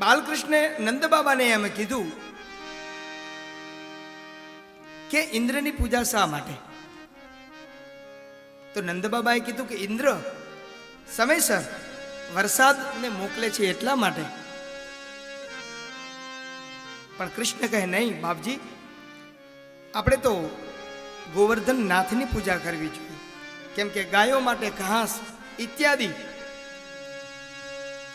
બાલકૃષ્ણે નંદબાબાને એમ કીધું કે ઇન્દ્રની પૂજા શા માટે? તો નંદબાબાએ કીધું કે ઇન્દ્ર, સમયસર વરસાદને મોકલે છે એટલા માટે. પણ કૃષ્ણ કહે, નહીં, બાપજી, આપણે તો ગોવર્ધન નાથની પૂજા કરવી જોઈએ. કેમ કે ગાયો માટે ઘાસ ઇત્યાદિ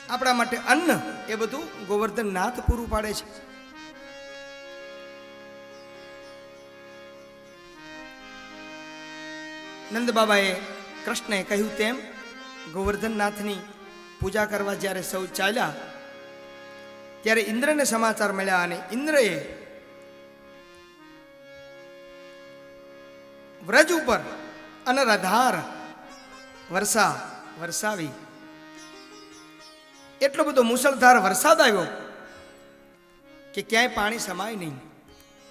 આપણા માટે અન્ન એ બધું ગોવર્ધન નાથ પૂરું પાડે છે. નંદ બાબાએ કૃષ્ણએ કહ્યું તેમ, ગોવર્ધનનાથની પૂજા કરવા જ્યારે સૌ ચાલ્યા, ત્યારે ઇન્દ્રને સમાચાર મળ્યા અને ઇન્દ્રએ વ્રજ ઉપર અનરાધાર વર્ષા વરસાવી. એટલો બધો મુસળધાર વરસાદ આવ્યો કે ક્યાંય પાણી સમાય નહીં.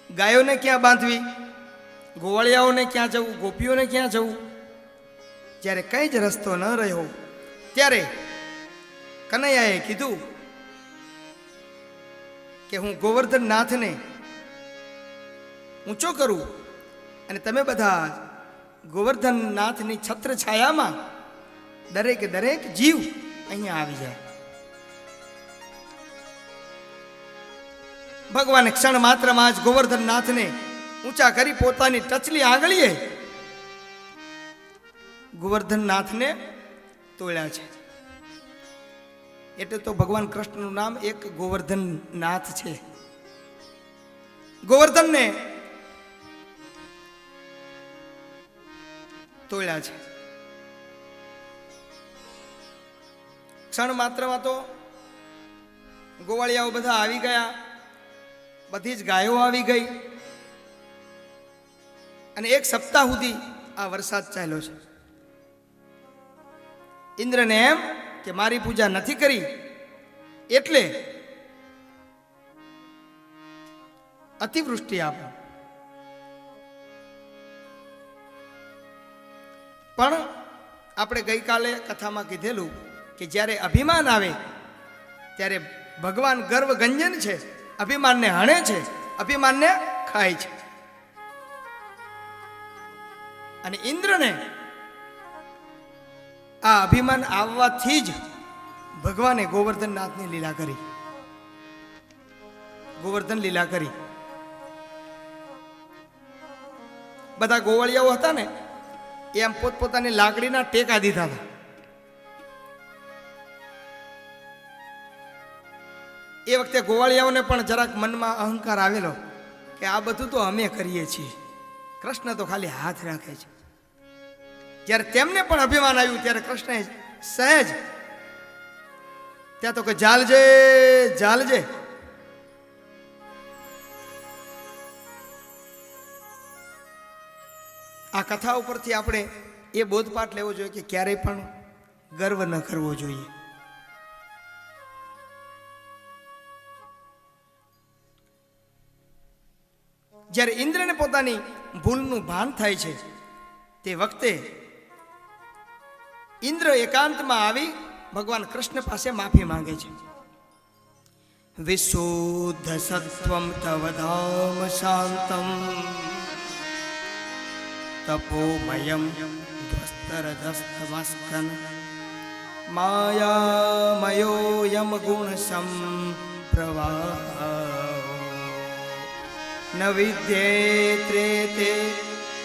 ગાયોને ક્યાં બાંધવી? ગોવાળિયાઓને ક્યાં જવું? ગોપીઓને ક્યાં જવું? જ્યારે કંઈ જ રસ્તો ન રહ્યો, ત્યારે કનૈયાએ કીધું કે હું ગોવર્ધન નાથને ઊંચો કરું અને તમે બધા ગોવર્ધન નાથની છત્ર છાયામાં દરેક દરેક જીવ અહીંયા આવી જાય. ભગવાને ક્ષણ માત્રમાં જ ગોવર્ધન નાથને ઊંચા કરી પોતાની ટચલી આંગળીએ ગોવર્ધન નાથને તોડ્યા છે. એટલે તો ભગવાન કૃષ્ણનું નામ એક ગોવર્ધન નાથ છે. ગોવર્ધનને તોડ્યા છે. ક્ષણ માત્રમાં તો ગોવાળિયાઓ બધા આવી ગયા. બધી જ ગાયો આવી ગઈ. અને એક સપ્તાહ સુધી આ વરસાદ ચાલ્યો છે. ઇન્દ્રને એમ કે મારી પૂજા નથી કરી, એટલે અતિવૃષ્ટિ આપો. પણ આપણે ગઈકાલે કથામાં કીધેલું કે જ્યારે અભિમાન આવે, ત્યારે ભગવાન ગર્વ ગંજન છે. અભિમાનને હણે છે, અભિમાનને ખાય છે. અને ઇન્દ્રને આ અભિમાન આવવાથી જ ભગવાને ગોવર્ધનનાથની લીલા કરી. ગોવર્ધન લીલા કરી. બધા ગોવાળિયાઓ હતા ને, એ આમ પોતપોતાની લાકડીના ટેકા દીધા હતા. એ વખતે ગોવાળિયાઓને પણ જરાક મનમાં અહંકાર આવેલો કે આ બધું તો અમે કરીએ છીએ. કૃષ્ણ તો ખાલી હાથ રાખે છે. જ્યારે તેમને પણ અભિમાન આવ્યું, ત્યારે કૃષ્ણએ સહેજ ત્યાં તો કે, જાલજે જાલજે. આ કથા ઉપરથી આપણે એ બોધપાઠ લેવો જોઈએ કે ક્યારેય પણ ગર્વ ન કરવો જોઈએ. જ્યારે ઇન્દ્રને પોતાની ભૂલનું ભાન થાય છે, તે વખતે ઇન્દ્ર એકાંતમાં આવી ભગવાન કૃષ્ણ પાસે માફી માંગે છે. વિશુદ્ધ સત્વમ તવ ધામ શાંતમ, તપોમયમ ધ્વસ્તરધસ્તમસ્કન માયામયોયમ ગુણ સંપ્રવાહ વિદ્યેત્રે તે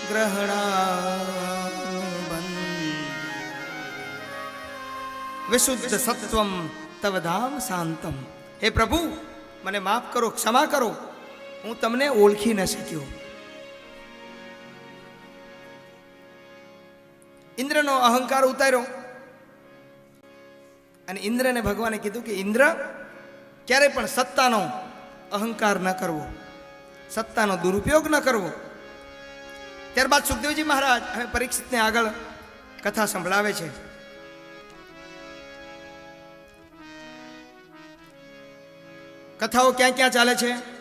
ગ્રહણા વિશુદ્ધ સત્વમ તવ ધામ શાંતમ હે પ્રભુ મને માફ કરો, ક્ષમા કરો. હું તમને ઓળખી ન શક્યો. ઇન્દ્રનો અહંકાર ઉતાર્યો. અને ઇન્દ્રને ભગવાને કીધું કે, ઇન્દ્ર ક્યારેય પણ સત્તાનો અહંકાર ન કરવો. સત્તાનો દુરુપયોગ ન કરવો. ત્યારબાદ સુખદેવજી મહારાજ હવે પરીક્ષિતને આગળ કથા સંભળાવે છે. કથાઓ ક્યાં ક્યાં ચાલે છે?